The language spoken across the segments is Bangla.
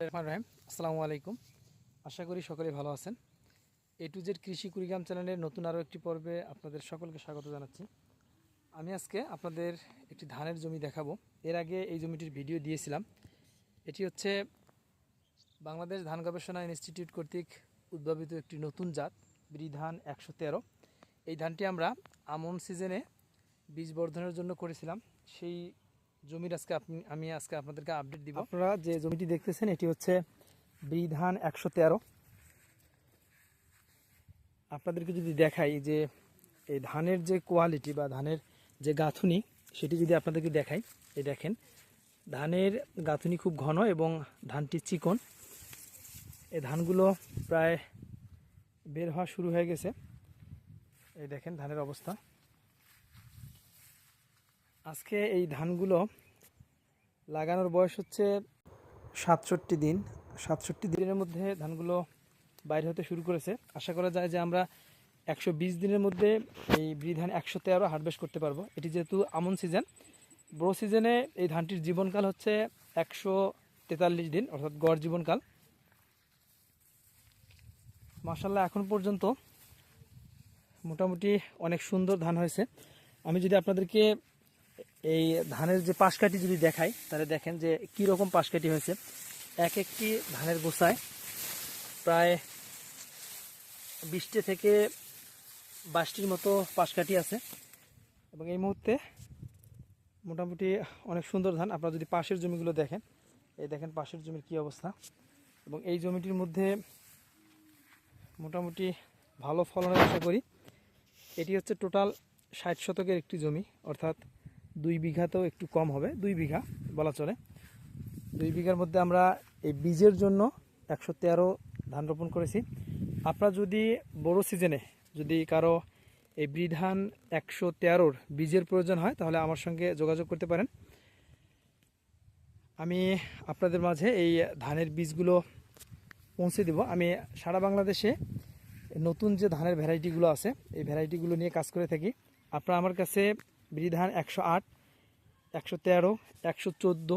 রহমান রহিম, আসসালামু আলাইকুম। আশা করি সকলে ভালো আছেন। এ টু জেড কৃষি কুড়িগ্রাম চ্যানেলের নতুন আরও একটি পর্বে আপনাদের সকলকে স্বাগত জানাচ্ছি। আমি আজকে আপনাদের একটি ধানের জমি দেখাবো। এর আগে এই জমিটির ভিডিও দিয়েছিলাম। এটি হচ্ছে বাংলাদেশ ধান গবেষণা ইনস্টিটিউট কর্তৃক উদ্ভাবিত একটি নতুন জাত ধান একশো তেরো। এই ধানটি আমরা আমন সিজনে বীজ বর্ধনের জন্য করেছিলাম। সেই জমির আজকে আমি আজকে আপনাদেরকে আপডেট দিব। আপনারা যে জমিটি দেখতেছেন, এটি হচ্ছে ধান একশো তেরো। আপনাদেরকে যদি দেখাই যে এই ধানের যে কোয়ালিটি বা ধানের যে গাঁথুনি, সেটি যদি আপনাদেরকে দেখাই, এই দেখেন, ধানের গাঁথুনি খুব ঘন এবং ধানটি চিকন। এই ধানগুলো প্রায় বের হওয়া শুরু হয়ে গেছে। এই দেখেন ধানের অবস্থা। আজকে এই ধানগুলো লাগানোর বয়স হচ্ছে সাতষট্টি দিন। সাতষট্টি দিনের মধ্যে ধানগুলো বাইরে হতে শুরু করেছে। আশা করা যায় যে আমরা একশো বিশ দিনের মধ্যে এই ব্রি ধান একশো তেরো হারভেস্ট করতে পারব। এটি যেহেতু আমন সিজন, বড়ো সিজনে এই ধানটির জীবনকাল হচ্ছে একশো তেতাল্লিশ দিন, অর্থাৎ গড় জীবনকাল। মাসাল্লাহ এখন পর্যন্ত মোটামুটি অনেক সুন্দর ধান হয়েছে। আমি যদি আপনাদেরকে এই ধানের যে পাশকাঠি যদি দেখাই, তাহলে দেখেন যে কি রকম পাশকাঠি হয়েছে। এক একটি ধানের গোসায় প্রায় বিশটি থেকে বাইশটির মতো পাশকাঠি আছে। এবং এই মুহূর্তে মোটামুটি অনেক সুন্দর ধান। আপনারা যদি পাশের জমিগুলো দেখেন, এই দেখেন পাশের জমির কি অবস্থা। এবং এই জমিটির মধ্যে মোটামুটি ভালো ফলনের আশা করি। এটি হচ্ছে টোটাল ষাট শতকের একটি জমি, অর্থাৎ দুই বিঘাতেও একটু কম হবে, দুই বিঘা বলা চলে। দুই বিঘার মধ্যে আমরা এই বীজের জন্য একশো তেরো ধান রোপণ করেছি। আপনারা যদি বড় সিজনে যদি কারও এই বিধান একশো তেরোর বীজের প্রয়োজন হয়, তাহলে আমার সঙ্গে যোগাযোগ করতে পারেন। আমি আপনাদের মাঝে এই ধানের বীজগুলো পৌঁছে দেব। আমি সারা বাংলাদেশে নতুন যে ধানের ভ্যারাইটিগুলো আছে, এই ভ্যারাইটিগুলো নিয়ে কাজ করে থাকি। আপনারা আমার কাছে বিধান একশো আট, একশো তেরো, একশো চোদ্দ,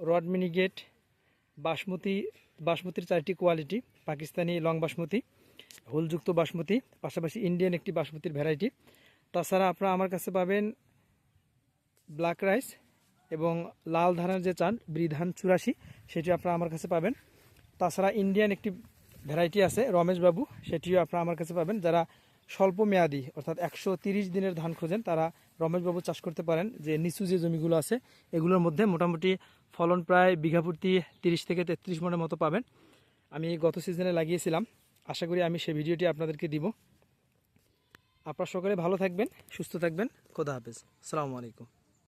রড মিনিগেট, বাসমতি, বাসমতির চারটি কোয়ালিটি, পাকিস্তানি লং বাসমতি, হোলযুক্ত বাসমতি, পাশাপাশি ইন্ডিয়ান একটি বাসমতির ভ্যারাইটি। তাছাড়া আপনারা আমার কাছে পাবেন ব্ল্যাক রাইস এবং লাল ধানের যে চান বৃধান চুরাশি সেটি আপনারা আমার কাছে পাবেন। তাছাড়া ইন্ডিয়ান একটি ভ্যারাইটি আছে রমেশবাবু সেটিও আপনারা আমার কাছে পাবেন। যারা স্বল্প মেয়াদি অর্থাৎ একশো দিনের ধান খোঁজেন, তারা রমেশবাবু চাষ করতে পারেন, যে নিচু যে জমিগুলো আছে, এগুলোর মধ্যে মোটামুটি ফলন প্রায় বিঘা প্রতি তিরিশ থেকে তেত্রিশ মনের মতো পাবেন। আমি গত সিজনে লাগিয়েছিলাম, আশা করি আমি সেই ভিডিওটি আপনাদেরকে দিব। আপনার সকলে ভালো থাকবেন, সুস্থ থাকবেন, খোদা হাফেজ। আসসালামু আলাইকুম।